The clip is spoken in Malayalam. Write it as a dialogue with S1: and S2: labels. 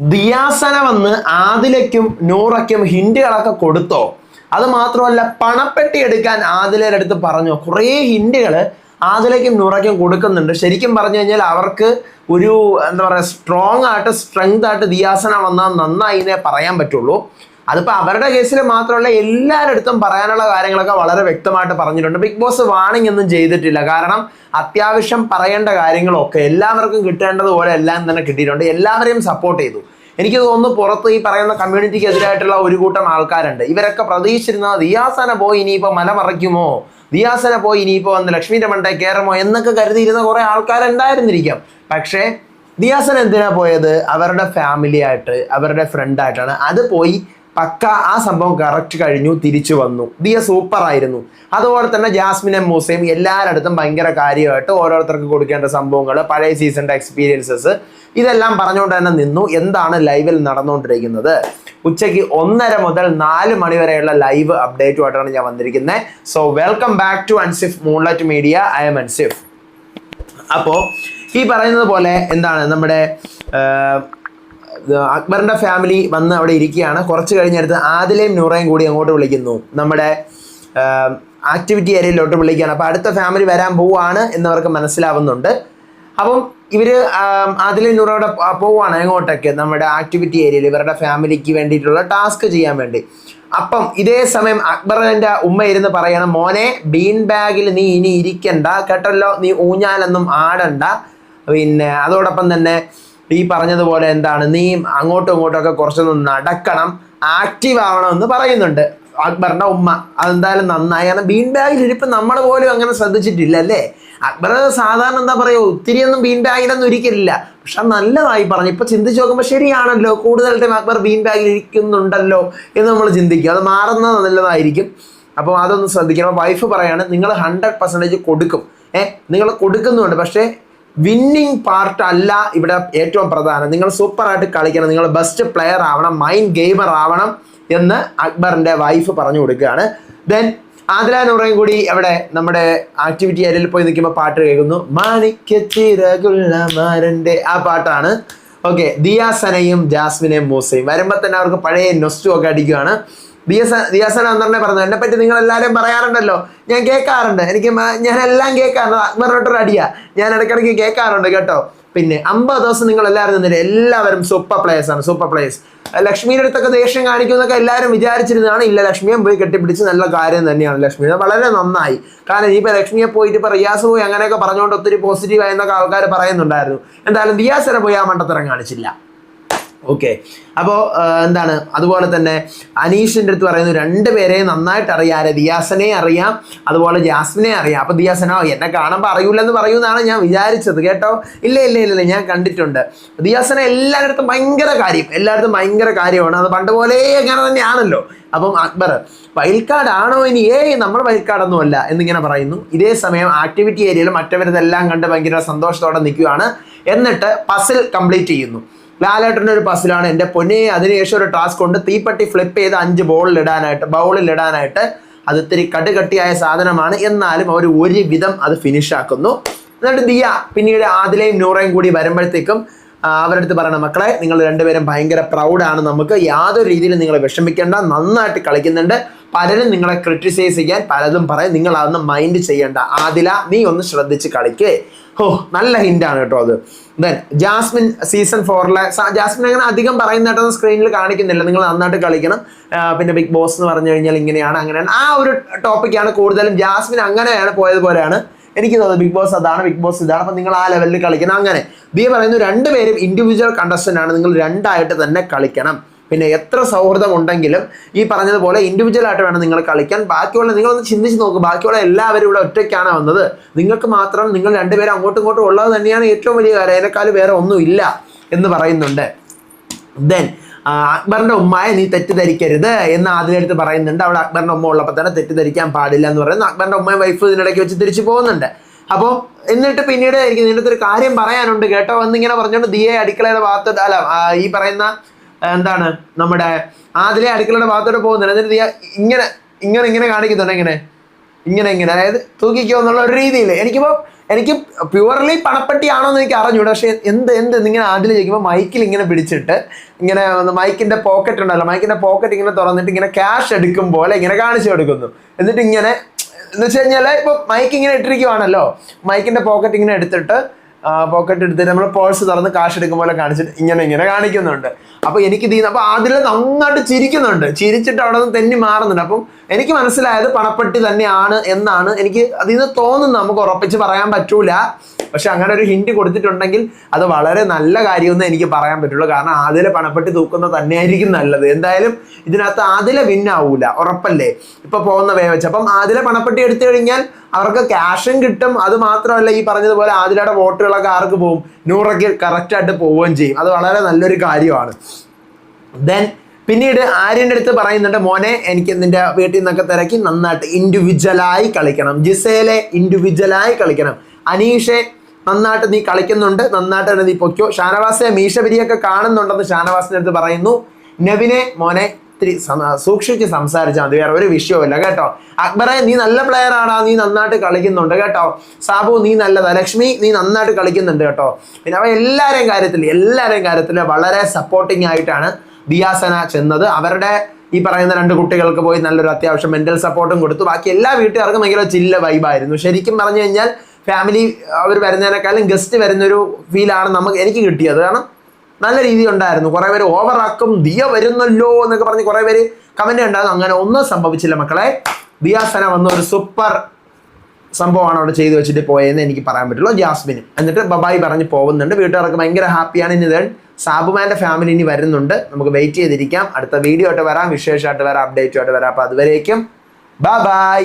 S1: ദിയാസന വന്ന് ആദിലയ്ക്കും നൂറയ്ക്കും ഹിന്റുകളൊക്കെ കൊടുത്തോ? അത് മാത്രമല്ല പണപ്പെട്ടി എടുക്കാൻ ആദിലയുടെ അടുത്ത് പറഞ്ഞു? കുറേ ഹിന്റുകൾ ആദിലയ്ക്കും നൂറയ്ക്കും കൊടുക്കുന്നുണ്ട്. ശരിക്കും പറഞ്ഞു കഴിഞ്ഞാൽ അവർക്ക് ഒരു എന്താ പറയുക സ്ട്രോങ് ആയിട്ട് സ്ട്രെങ്ത് ആയിട്ട് ദിയാസന വന്നാൽ നന്നായി പറയാൻ പറ്റുള്ളൂ. അതിപ്പോൾ അവരുടെ കേസിൽ മാത്രമല്ല എല്ലാവരുടെ അടുത്തും പറയാനുള്ള കാര്യങ്ങളൊക്കെ വളരെ വ്യക്തമായിട്ട് പറഞ്ഞിട്ടുണ്ട്. ബിഗ് ബോസ് വാണിംഗ് ഒന്നും ചെയ്തിട്ടില്ല. കാരണം അത്യാവശ്യം പറയേണ്ട കാര്യങ്ങളൊക്കെ എല്ലാവർക്കും കിട്ടേണ്ടതുപോലെ എല്ലാം തന്നെ കിട്ടിയിട്ടുണ്ട്. എല്ലാവരെയും സപ്പോർട്ട് ചെയ്തു. എനിക്ക് തോന്നുന്നു പുറത്ത് ഈ പറയുന്ന കമ്മ്യൂണിറ്റിക്ക് എതിരായിട്ടുള്ള ഒരു കൂട്ടം ആൾക്കാരുണ്ട്. ഇവരൊക്കെ പ്രതീക്ഷിച്ചിരുന്നത് ദിയാസന പോയി ഇനിയിപ്പോൾ മല മറയ്ക്കുമോ? ദിയാസന പോയി ഇനിയിപ്പോൾ വന്ന് ലക്ഷ്മി മണ്ടേ കയറുമോ എന്നൊക്കെ കരുതിയിരുന്ന കുറെ ആൾക്കാരുണ്ടായിരുന്നിരിക്കാം. പക്ഷേ ദിയാസന എന്തിനാ പോയത്? അവരുടെ ഫാമിലി ആയിട്ട് അവരുടെ ഫ്രണ്ടായിട്ടാണ് അത് പോയി പക്ക ആ സംഭവം കറക്റ്റ് കഴിഞ്ഞു തിരിച്ചു വന്നു. ദിയ സൂപ്പർ ആയിരുന്നു. അതുപോലെ തന്നെ ജാസ്മിൻ എം മൂസയും എല്ലാവരുടെ അടുത്തും ഭയങ്കര കാര്യമായിട്ട് ഓരോരുത്തർക്ക് കൊടുക്കേണ്ട സംഭവങ്ങൾ പഴയ സീസണിന്റെ എക്സ്പീരിയൻസസ് ഇതെല്ലാം പറഞ്ഞുകൊണ്ട് തന്നെ നിന്നു. എന്താണ് ലൈവിൽ നടന്നുകൊണ്ടിരിക്കുന്നത്? ഉച്ചയ്ക്ക് ഒന്നര മുതൽ നാല് മണി വരെയുള്ള ലൈവ് അപ്ഡേറ്റുമായിട്ടാണ് ഞാൻ വന്നിരിക്കുന്നത് so welcome back to Ansif Moonlight Media I'm Ansif അപ്പോൾ ഈ പറയുന്നത് പോലെ എന്താണ് നമ്മുടെ അക്ബറിന്റെ ഫാമിലി വന്ന് അവിടെ ഇരിക്കുകയാണ്. കുറച്ച് കഴിഞ്ഞടുത്ത് ആദിലയും നൂറയും കൂടി അങ്ങോട്ട് വിളിക്കുന്നു. നമ്മുടെ ആക്ടിവിറ്റി ഏരിയയിലോട്ട് വിളിക്കുകയാണ്. അപ്പോൾ അടുത്ത ഫാമിലി വരാൻ പോവാണ് എന്നവർക്ക് മനസ്സിലാവുന്നുണ്ട്. അപ്പം ഇവർ ആദിലയും നൂറയുടെ പോവാണ് എങ്ങോട്ടൊക്കെ? നമ്മുടെ ആക്ടിവിറ്റി ഏരിയയിൽ ഇവരുടെ ഫാമിലിക്ക് വേണ്ടിയിട്ടുള്ള ടാസ്ക് ചെയ്യാൻ വേണ്ടി. അപ്പം ഇതേ സമയം അക്ബറിന്റെ ഉമ്മ ഇരുന്ന് പറയണം മോനെ ബീൻ ബാഗിൽ നീ ഇനി ഇരിക്കണ്ട. കേട്ടല്ലോ? നീ ഊഞ്ഞാലൊന്നും ആടണ്ട. പിന്നെ അതോടൊപ്പം തന്നെ ഈ പറഞ്ഞതുപോലെ എന്താണ്? നീ അങ്ങോട്ടും ഇങ്ങോട്ടും ഒക്കെ കുറച്ചൊന്ന് നടക്കണം ആക്റ്റീവ് എന്ന് പറയുന്നുണ്ട്. അക്ബറിന്റെ ഉമ്മ. അതെന്തായാലും നന്നായി. കാരണം ബീൻ ബാഗിൽ ഇരിപ്പ് നമ്മൾ പോലും അങ്ങനെ ശ്രദ്ധിച്ചിട്ടില്ല അല്ലേ? അക്ബർ സാധാരണ എന്താ പറയുക ഒത്തിരിയൊന്നും ബീൻ ബാഗിലൊന്നും ഇരിക്കില്ല പക്ഷെ നല്ലതായി പറഞ്ഞു. ഇപ്പൊ ചിന്തിച്ച് നോക്കുമ്പോൾ ശരിയാണല്ലോ. കൂടുതൽ ടൈം അക്ബർ ബീൻ ബാഗിൽ ഇരിക്കുന്നുണ്ടല്ലോ എന്ന് നമ്മൾ ചിന്തിക്കും. അത് മാറുന്നത് നല്ലതായിരിക്കും. അപ്പോൾ അതൊന്ന് ശ്രദ്ധിക്കണം. വൈഫ് പറയാണ് നിങ്ങൾ ഹൺഡ്രഡ് പെർസെന്റേജ് കൊടുക്കും. ഏഹ് നിങ്ങൾ കൊടുക്കുന്നുണ്ട്. പക്ഷേ വിന്നിങ് പാർട്ട് അല്ല ഇവിടെ ഏറ്റവും പ്രധാനം. നിങ്ങൾ സൂപ്പറായിട്ട് കളിക്കണം. നിങ്ങൾ ബെസ്റ്റ് പ്ലെയർ ആവണം മൈൻഡ് ഗെയിമർ ആവണം എന്ന് അക്ബറിന്റെ വൈഫ് പറഞ്ഞു കൊടുക്കുകയാണ്. ദെൻ ആദില നൂറയും കൂടി അവിടെ നമ്മുടെ ആക്ടിവിറ്റി ഏരിയയിൽ പോയി നിൽക്കുമ്പോൾ പാട്ട് കേൾക്കുന്നു. മാണിക്യത്തിരകുള്ള മാരന്റെ ആ പാട്ടാണ്. ഓക്കെ ദിയാസനയും ജാസ്മിനെയും മൂസയും. വരുമ്പോൾ തന്നെ അവർക്ക് പഴയ നൊസ്റ്റുമൊക്കെ അടിക്കുകയാണ്. ദിയസ ദിയാസൻ അന്തറിനെ പറഞ്ഞു എന്നെ പറ്റി നിങ്ങൾ എല്ലാവരും പറയാറുണ്ടല്ലോ. ഞാൻ കേൾക്കാറുണ്ട്. എനിക്ക് ഞാൻ എല്ലാം കേൾക്കാറുണ്ട്. അക്ബറിനോട്ടൊരു അടിയാ. ഞാൻ ഇടയ്ക്കിടയ്ക്ക് കേൾക്കാറുണ്ട് കേട്ടോ. പിന്നെ അമ്പത് ദിവസം നിങ്ങൾ എല്ലാവരും നിന്നില്ല എല്ലാവരും സൂപ്പർ പ്ലേയേഴ്സ് ആണ് സൂപ്പർ പ്ലേയേഴ്സ് ലക്ഷ്മിയുടെ അടുത്തൊക്കെ ദേഷ്യം കാണിക്കുമെന്നൊക്കെ എല്ലാവരും വിചാരിച്ചിരുന്നതാണ്. ഇല്ല ലക്ഷ്മിയെ പോയി കെട്ടിപ്പിടിച്ച് നല്ല കാര്യം തന്നെയാണ് ലക്ഷ്മി. വളരെ നന്നായി. കാരണം ഇനിയിപ്പോൾ ലക്ഷ്മിയെ പോയിട്ട് ഇപ്പോൾ റിയാസ് പോയി അങ്ങനെയൊക്കെ പറഞ്ഞുകൊണ്ട് ഒത്തിരി പോസിറ്റീവ് ആയെന്നൊക്കെ ആൾക്കാർ പറയുന്നുണ്ടായിരുന്നു. എന്തായാലും റിയാസിനെ പോയി ആ മണ്ടത്തരം കാണിച്ചില്ല. ഓക്കെ അപ്പോൾ എന്താണ്? അതുപോലെ തന്നെ അനീഷിന്റെ അടുത്ത് പറയുന്നു പേരെ നന്നായിട്ട് അറിയാം. ദിയാസനെ അറിയാം അതുപോലെ ജാസ്മിനെ അറിയാം. അപ്പോൾ ദിയാസനോ എന്നെ കാണുമ്പോൾ അറിയില്ലെന്ന് പറയുമെന്നാണ് ഞാൻ വിചാരിച്ചത്. കേട്ടോ? ഇല്ല ഇല്ല ഇല്ല ഞാൻ കണ്ടിട്ടുണ്ട്. ദിയാസന എല്ലായിടത്തും ഭയങ്കര കാര്യം എല്ലായിടത്തും ഭയങ്കര കാര്യമാണ്. അത് പണ്ട് പോലെ അങ്ങനെ തന്നെയാണല്ലോ. അപ്പം അക്ബർ വയൽക്കാടാണോ ഇനി? ഏയ് നമ്മൾ വയൽക്കാടൊന്നും അല്ല എന്നിങ്ങനെ പറയുന്നു. ഇതേ സമയം ആക്ടിവിറ്റി ഏരിയയിൽ മറ്റവരിതെല്ലാം കണ്ട് ഭയങ്കര സന്തോഷത്തോടെ നിൽക്കുകയാണ്. എന്നിട്ട് പസിൽ കംപ്ലീറ്റ് ചെയ്യുന്നു. ലാലേട്ടന്റെ ഒരു പസിലാണ് എന്റെ പൊന്നെ അതിനുശേഷം ഒരു ടാസ്ക് കൊണ്ട് തീപ്പെട്ടി ഫ്ലിപ്പ് ചെയ്ത് അഞ്ച് ബോളിൽ ഇടാനായിട്ട് ബൗളിൽ ഇടാനായിട്ട്. അത് ഇത്തിരി കടുകട്ടിയായ സാധനമാണ്. എന്നാലും അവർ ഒരു വിധം അത് ഫിനിഷ് ആക്കുന്നു. എന്നിട്ട് ദിയ പിന്നീട് ആദിലയും നൂറയും കൂടി വരുമ്പോഴത്തേക്കും അവരടുത്ത് പറയണം മക്കളെ നിങ്ങൾ രണ്ടുപേരും ഭയങ്കര പ്രൗഡാണ് നമുക്ക്. യാതൊരു രീതിയിലും നിങ്ങൾ വിഷമിക്കേണ്ട. നന്നായിട്ട് കളിക്കുന്നുണ്ട്. പലരും നിങ്ങളെ ക്രിട്ടിസൈസ് ചെയ്യാൻ പലതും പറയും നിങ്ങൾ അതൊന്നും മൈൻഡ് ചെയ്യേണ്ട. ആദില നീ ഒന്ന് ശ്രദ്ധിച്ച് കളിക്കേ. ഓ നല്ല ഹിന്റാണ് കേട്ടോ അത്. ദെൻ ജാസ്മിൻ സീസൺ ഫോറിലെ ജാസ്മിൻ അങ്ങനെ അധികം പറയുന്നതായിട്ടൊന്നും സ്ക്രീനിൽ കാണിക്കുന്നില്ല. നിങ്ങൾ നന്നായിട്ട് കളിക്കണം. പിന്നെ ബിഗ് ബോസ് എന്ന് പറഞ്ഞു കഴിഞ്ഞാൽ ഇങ്ങനെയാണ് അങ്ങനെയാണ്. ആ ഒരു ടോപ്പിക്കാണ് കൂടുതലും ജാസ്മിൻ അങ്ങനെയാണ് പോയതുപോലെയാണ് എനിക്ക് തോന്നുന്നത് ബിഗ് ബോസ് അതാണ് ബിഗ് ബോസ് ഇതാണ്. അപ്പം നിങ്ങൾ ആ ലെവലിൽ കളിക്കണം. അങ്ങനെ. ദിയ പറയുന്നു രണ്ടുപേരും ഇൻഡിവിജ്വൽ കണ്ടസ്റ്റന്റ് ആണ്. നിങ്ങൾ രണ്ടായിട്ട് തന്നെ കളിക്കണം. പിന്നെ എത്ര സൗഹൃദം ഉണ്ടെങ്കിലും ഈ പറഞ്ഞതുപോലെ ഇൻഡിവിജ്വൽ ആയിട്ട് വേണം നിങ്ങൾ കളിക്കാൻ. ബാക്കിയുള്ള നിങ്ങളൊന്ന് ചിന്തിച്ച് നോക്ക്. ബാക്കിയുള്ള എല്ലാവരും ഇവിടെ ഒറ്റയ്ക്കാണ് വന്നത്. നിങ്ങൾക്ക് മാത്രം നിങ്ങൾ രണ്ടുപേരും അങ്ങോട്ടും ഇങ്ങോട്ടും ഉള്ളത് തന്നെയാണ് ഏറ്റവും വലിയ കാര്യം. അതിനേക്കാൾ വേറെ ഒന്നും ഇല്ല എന്ന് പറയുന്നുണ്ട്. ദെൻ അക്ബറിന്റെ ഉമ്മയെ നീ തെറ്റിദ്ധരിക്കരുത് എന്ന് അതിനടുത്ത് പറയുന്നുണ്ട്. അവിടെ അക്ബറിന്റെ ഉമ്മ ഉള്ളപ്പോൾ തന്നെ തെറ്റിദ്ധരിക്കാൻ പാടില്ല എന്ന് പറയുന്നു. അക്ബറിന്റെ ഉമ്മയും വൈഫ് ഇതിനിടയ്ക്ക് വെച്ച് തിരിച്ചു പോകുന്നുണ്ട്. അപ്പോൾ എന്നിട്ട് പിന്നീട് എനിക്ക് നിന്റെ ഒരു കാര്യം പറയാനുണ്ട് കേട്ടോ. എന്നിങ്ങനെ പറഞ്ഞുകൊണ്ട് ദിയെ അടുക്കളയുടെ ഭാഗത്ത് അല്ല ഈ പറയുന്ന എന്താണ് നമ്മുടെ ആദിലെ അടുക്കളയുടെ ഭാഗത്തോട്ട് പോകുന്നുണ്ട് എന്നിട്ട് ഇങ്ങനെ ഇങ്ങനെ ഇങ്ങനെ കാണിക്കുന്നുണ്ട്. ഇങ്ങനെ ഇങ്ങനെ ഇങ്ങനെ. അതായത് തൂക്കിക്കോ എന്നുള്ള ഒരു രീതിയിൽ. എനിക്കിപ്പോൾ എനിക്ക് പ്യുവർലി പണപ്പെട്ടിയാണോ എന്ന് എനിക്ക് അറിഞ്ഞൂടാ. പക്ഷേ എന്ത് എന്ത് ഇങ്ങനെ അതിൽ ചോദിക്കുമ്പോൾ മൈക്കിൽ ഇങ്ങനെ പിടിച്ചിട്ട് ഇങ്ങനെ മൈക്കിന്റെ പോക്കറ്റ് ഉണ്ടല്ലോ. മൈക്കിന്റെ പോക്കറ്റ് ഇങ്ങനെ തുറന്നിട്ട് ഇങ്ങനെ ക്യാഷ് എടുക്കും പോലെ ഇങ്ങനെ കാണിച്ചു കൊടുക്കുന്നു. എന്നിട്ട് ഇങ്ങനെ എന്ന് വെച്ച് കഴിഞ്ഞാൽ ഇപ്പോൾ മൈക്ക് ഇങ്ങനെ ഇട്ടിരിക്കുവാണല്ലോ. മൈക്കിന്റെ പോക്കറ്റ് ഇങ്ങനെ എടുത്തിട്ട് പോക്കറ്റ് എടുത്തിട്ട് നമ്മൾ പേഴ്സ് തുറന്ന് കാശ് എടുക്കും പോലെ കാണിച്ചിട്ട് ഇങ്ങനെ ഇങ്ങനെ കാണിക്കുന്നുണ്ട്. അപ്പൊ എനിക്ക് ഇത് അപ്പൊ അതിൽ നന്നായിട്ട് ചിരിക്കുന്നുണ്ട്. ചിരിച്ചിട്ട് അവിടെ നിന്ന് തെന്നി മാറുന്നുണ്ട്. അപ്പം എനിക്ക് മനസ്സിലായത് പണപ്പെട്ടി തന്നെയാണ് എന്നാണ് എനിക്ക് അതിൽ നിന്ന് തോന്നുന്നു നമുക്ക് ഉറപ്പിച്ച് പറയാൻ പറ്റൂല. പക്ഷെ അങ്ങനെ ഒരു ഹിന്റ് കൊടുത്തിട്ടുണ്ടെങ്കിൽ അത് വളരെ നല്ല കാര്യമെന്ന് എനിക്ക് പറയാൻ പറ്റുള്ളൂ. കാരണം ആദിലെ പണപ്പെട്ടി തൂക്കുന്നത് തന്നെയായിരിക്കും നല്ലത്. എന്തായാലും ഇതിനകത്ത് ആദിലെ വിന്നാവൂല ഉറപ്പല്ലേ? ഇപ്പൊ പോകുന്ന വേ വെച്ച്. അപ്പം ആദിലെ പണപ്പെട്ടി എടുത്തു കഴിഞ്ഞാൽ അവർക്ക് ക്യാഷും കിട്ടും. അത് മാത്രമല്ല ഈ പറഞ്ഞതുപോലെ ആദിലയുടെ വോട്ടുകളൊക്കെ ആർക്ക് പോകും നൂറൊക്കെ കറക്റ്റായിട്ട് പോവുകയും ചെയ്യും. അത് വളരെ നല്ലൊരു കാര്യമാണ്. ദെൻ പിന്നീട് ആര്യന്റെ അടുത്ത് പറയുന്നുണ്ട് മോനെ എനിക്ക് നിന്റെ വീട്ടിൽ നിന്നൊക്കെ തിരക്കി നന്നായിട്ട് ഇൻഡിവിജ്വലായി കളിക്കണം. ജിസേലെ ഇൻഡിവിജ്വലായി കളിക്കണം. അനീഷെ നന്നായിട്ട് നീ കളിക്കുന്നുണ്ട് നന്നായിട്ട് തന്നെ നീ പൊയ്ക്കോ. ഷാനവാസിനെ മീശപിരിയൊക്കെ കാണുന്നുണ്ടെന്ന് ഷാനവാസിന്റെ അടുത്ത് പറയുന്നു. നവിനെ മോനെ ഇത്തിരി സൂക്ഷിച്ച് സംസാരിച്ചാൽ മതി വേറെ ഒരു വിഷയവുമില്ല കേട്ടോ? അക്ബറെ നീ നല്ല പ്ലെയർ ആണാ നീ നന്നായിട്ട് കളിക്കുന്നുണ്ട് കേട്ടോ? സാബു നീ നല്ലതാ ലക്ഷ്മി നീ നന്നായിട്ട് കളിക്കുന്നുണ്ട് കേട്ടോ? പിന്നെ അവ എല്ലാവരെയും കാര്യത്തിൽ എല്ലാവരെയും കാര്യത്തിൽ വളരെ സപ്പോർട്ടിംഗ് ആയിട്ടാണ് ദിയാസന ചെന്നത്. അവരുടെ ഈ പറയുന്ന രണ്ട് കുട്ടികൾക്ക് പോയി നല്ലൊരു അത്യാവശ്യം മെന്റൽ സപ്പോർട്ടും കൊടുത്തു. ബാക്കി എല്ലാ വീട്ടുകാർക്കും ഭയങ്കര ചില്ല വൈബായിരുന്നു ശരിക്കും പറഞ്ഞു കഴിഞ്ഞാൽ ഫാമിലി അവർ വരുന്നതിനേക്കാളും ഗസ്റ്റ് വരുന്നൊരു ഫീലാണ് നമുക്ക് എനിക്ക് കിട്ടിയത്. കാരണം നല്ല രീതി ഉണ്ടായിരുന്നു. കുറേ പേര് ഓവറാക്കും ദിയ വരുന്നല്ലോ എന്നൊക്കെ പറഞ്ഞ് കുറേ പേര് കമന്റ് ഉണ്ടായിരുന്നു. അങ്ങനെ ഒന്നും സംഭവിച്ചില്ല മക്കളെ. ദിയാസന വന്ന ഒരു സൂപ്പർ സംഭവമാണ് അവിടെ ചെയ്തു വെച്ചിട്ട് പോയെന്ന് എനിക്ക് പറയാൻ പറ്റുള്ളൂ. ജാസ്മിനും എന്നിട്ട് ബബായി പറഞ്ഞ് പോകുന്നുണ്ട്. വീട്ടുകാർക്ക് ഭയങ്കര ഹാപ്പിയാണ് ഇനി then സാബുമാന്റെ ഫാമിലി ഇനി വരുന്നുണ്ട്. നമുക്ക് വെയിറ്റ് ചെയ്തിരിക്കാം. അടുത്ത വീഡിയോ ആയിട്ട് വരാം. വിശേഷമായിട്ട് വരാം. അപ്ഡേറ്റുമായിട്ട് വരാം. അപ്പോൾ അതുവരേക്കും. ബൈ